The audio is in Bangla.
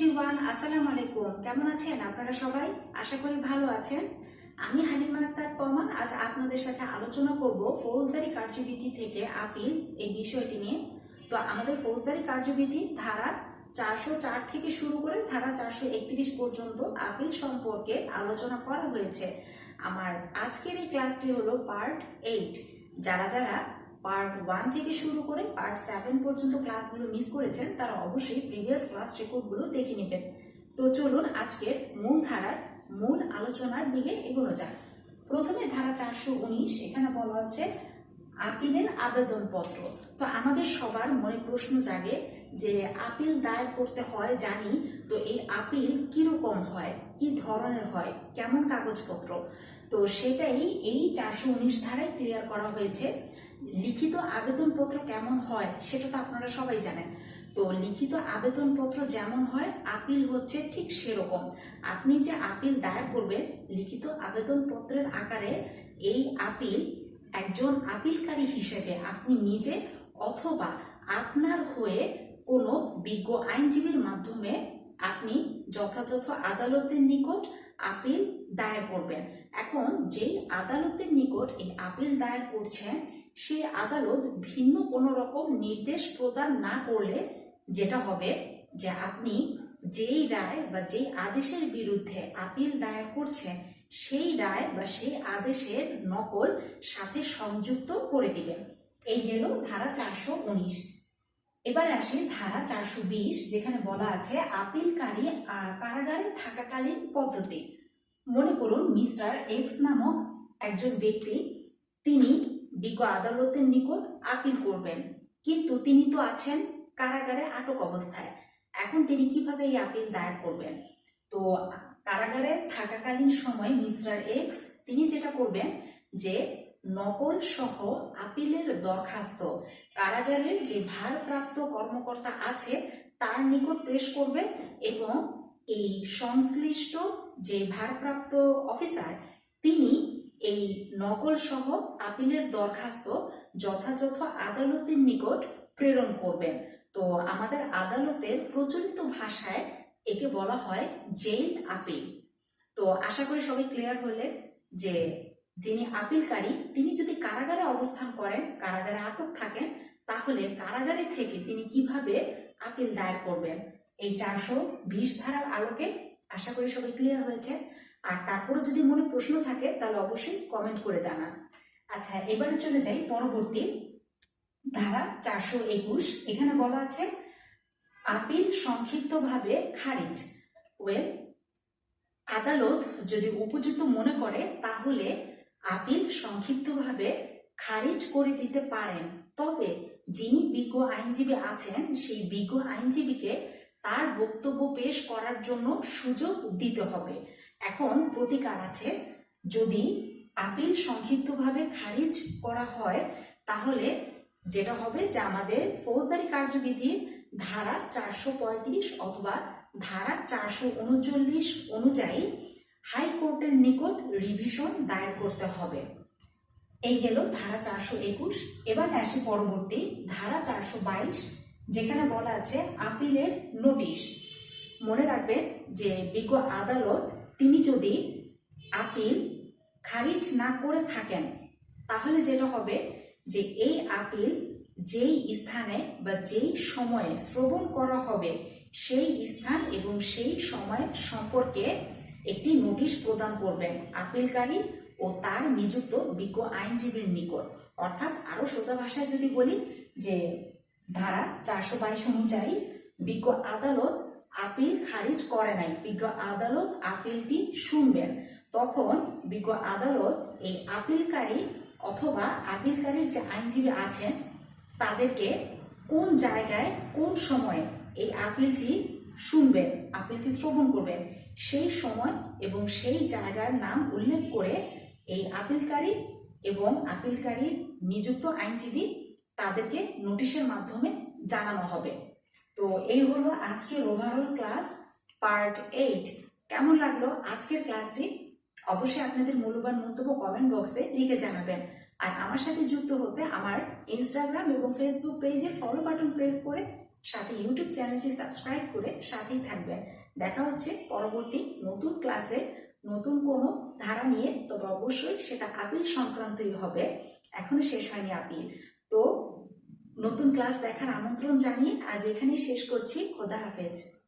এভরিওয়ান আসসালামু আলাইকুম। কেমন আছেন আপনারা সবাই? আশা করি ভালো আছেন। আমি হালিমা আক্তার তমা আজ আপনাদের সাথে আলোচনা করব ফৌজদারি কার্যবিধি থেকে আপিল এই বিষয়টি নিয়ে। তো আমাদের ফৌজদারি কার্যবিধির ধারা চারশো চার থেকে শুরু করে ধারা চারশো একত্রিশ পর্যন্ত আপিল সম্পর্কে আলোচনা করা হয়েছে। আমার আজকের এই ক্লাসটি হলো পার্ট এইট। যারা যারা পার্ট ওয়ান থেকে শুরু করে পার্ট সেভেন পর্যন্ত ক্লাসগুলো মিস করেছেন, তারা অবশ্যই প্রিভিয়াস ক্লাস রেকর্ডগুলো দেখে নেবেন। তো চলুন আজকের মূল ধারার মূল আলোচনার দিকে এগোনো যাক। প্রথমে ধারা চারশো উনিশ, এখানে বলা হচ্ছে আপিলের আবেদনপত্র। তো আমাদের সবার মনে প্রশ্ন জাগে যে আপিল দায়ের করতে হয় জানি, তো এই আপিল কীরকম হয়, কি ধরনের হয়, কেমন কাগজপত্র? তো সেটাই এই চারশো উনিশ ধারায় ক্লিয়ার করা হয়েছে। লিখিত আবেদনপত্র কেমন হয় সেটা তো আপনারা সবাই জানেন। তো লিখিত আবেদনপত্র যেমন হয়, আপিল হচ্ছে ঠিক সেরকম। আপনি যে আপিল দায়ের করবেন, লিখিত আবেদনপত্রের আকারে এই আপিল একজন আপিলকারী হিসেবে আপনি নিজে অথবা আপনার হয়ে কোনো বিজ্ঞ আইনজীবীর মাধ্যমে আপনি যথাযথ আদালতের নিকট আপিল দায়ের করবেন। এখন যেই আদালতের নিকট এই আপিল দায়ের করছেন সেই আদালত ভিন্ন কোনো রকম নির্দেশ প্রদান না করলে যেটা হবে যে আপনি যেই রায় বা যেই আদেশের বিরুদ্ধে আপিল দায়ের করছেন, সেই রায় বা সেই আদেশের নকল সাথে সংযুক্ত করে দিবেন। এই গেল ধারা চারশো উনিশ। এবার আসি ধারা চারশো বিশ, যেখানে বলা আছে আপিলকারী কারাগারে থাকাকালীন পদ্ধতি। মনে করুন মিস্টার এক্স নামক একজন ব্যক্তি, তিনি বিজ্ঞ আদালতের নিকট আপিল করবেন। কিন্তু তিনি তো আছেন কারাগারে আটক অবস্থায়। এখন তিনি কীভাবে এই আপিল দায়ের করবেন? তো কারাগারে থাকাকালীন সময় মিস্টার এক্স তিনি যেটা করবেন যে নকল সহ আপিলের দরখাস্ত কারাগারের যে ভারপ্রাপ্ত কর্মকর্তা আছে তার নিকট পেশ করবে এবং এই সংশ্লিষ্ট যে ভারপ্রাপ্ত অফিসার তিনি এই নকল সহ আপিলের দরখাস্ত যথাযথ আদালতের নিকট প্রেরণ করবেন। তো আমাদের আদালতের প্রচলিত ভাষায় একে বলা হয় জেল আপিল। তো আশা করি সবাই ক্লিয়ার হলে যে যিনি আপিলকারী, তিনি যদি কারাগারে অবস্থান করেন, কারাগারে আটক থাকেন, তাহলে কারাগারে থেকে তিনি কীভাবে আপিল দায়ের করবেন? এই চারশো বিশ ধারার আলোকে আশা করি সবাই ক্লিয়ার হয়েছে। আর তারপরে যদি মনে প্রশ্ন থাকে, তাহলে অবশ্যই কমেন্ট করে জানান। আচ্ছা এবারে চলে যাই পরবর্তী। ধারা চারশো একুশ, এখানে বলা আছে, আপিল সংক্ষিপ্তভাবে খারিজ। ওয়েল আদালত যদি উপযুক্ত মনে করে, তাহলে আপিল সংক্ষিপ্তভাবে খারিজ করে দিতে পারেন। তবে যিনি বিজ্ঞ আইনজীবী আছেন, সেই বিজ্ঞ আইনজীবীকে তার বক্তব্য পেশ করার জন্য সুযোগ দিতে হবে। এখন প্রতিকার আছে। যদি আপিল সংক্ষিপ্তভাবে খারিজ করা হয়, তাহলে যেটা হবে যে আমাদের ফৌজদারি কার্যবিধির ধারা চারশো পঁয়ত্রিশ অথবা ধারা চারশো উনচল্লিশ অনুযায়ী হাইকোর্টের নিকট রিভিশন দায়ের করতে হবে। এই গেল ধারা চারশো একুশ। এবার আসি পরবর্তী ধারা চারশো বাইশ, যেখানে বলা আছে আপিলের নোটিশ। মনে রাখবেন যে বিজ্ঞ আদালত তিনি যদি আপিল খারিজ না করে থাকেন, তাহলে যেটা হবে যে এই আপিল যেই স্থানে বা যেই সময়ে শ্রবণ করা হবে, সেই স্থান এবং সেই সময় সম্পর্কে একটি নোটিশ প্রদান করবেন আপিলকারী ও তার নিযুক্ত বিজ্ঞ আইনজীবীর নিকট। অর্থাৎ আরও সোজা ভাষায় যদি বলি যে ধারা চারশো বাইশ অনুযায়ী বিজ্ঞ আদালত আপিল খারিজ করে নাই। বিজ্ঞ আদালত আপিলটি শুনবেন। তখন বিজ্ঞ আদালত এই আপিলকারী অথবা আপিলকারীর যে আইনজীবী আছেন, তাদেরকে কোন জায়গায়, কোন সময়ে এই আপিলটি শুনবেন, আপিলটি শ্রবণ করবেন, সেই সময় এবং সেই জায়গার নাম উল্লেখ করে এই আপিলকারী এবং আপিলকারীর নিযুক্ত আইনজীবী তাদেরকে নোটিশের মাধ্যমে জানানো হবে। তো এই হলো আজকের ওভারঅল ক্লাস পার্ট এইট কেমন লাগল আজকের ক্লাসটি অবশ্যই আপনাদের মূল্যবান মন্তব্য কমেন্ট বক্সে লিখে জানাবেন। আর আমার সাথে যুক্ত হতে আমার ইনস্টাগ্রাম এবং ফেসবুক পেজে ফলো বাটন প্রেস করে সাথে ইউটিউব চ্যানেলটি সাবস্ক্রাইব করে সাথেই থাকবেন। দেখা হচ্ছে পরবর্তী নতুন ক্লাসে নতুন কোনো ধারা নিয়ে। তবে অবশ্যই সেটা আপিল সংক্রান্তই হবে। এখনও শেষ হয়নি আপিল। তো নতুন ক্লাস দেখার আমন্ত্রণ জানিয়ে আজ এখানেই শেষ করছি। খোদা হাফেজ।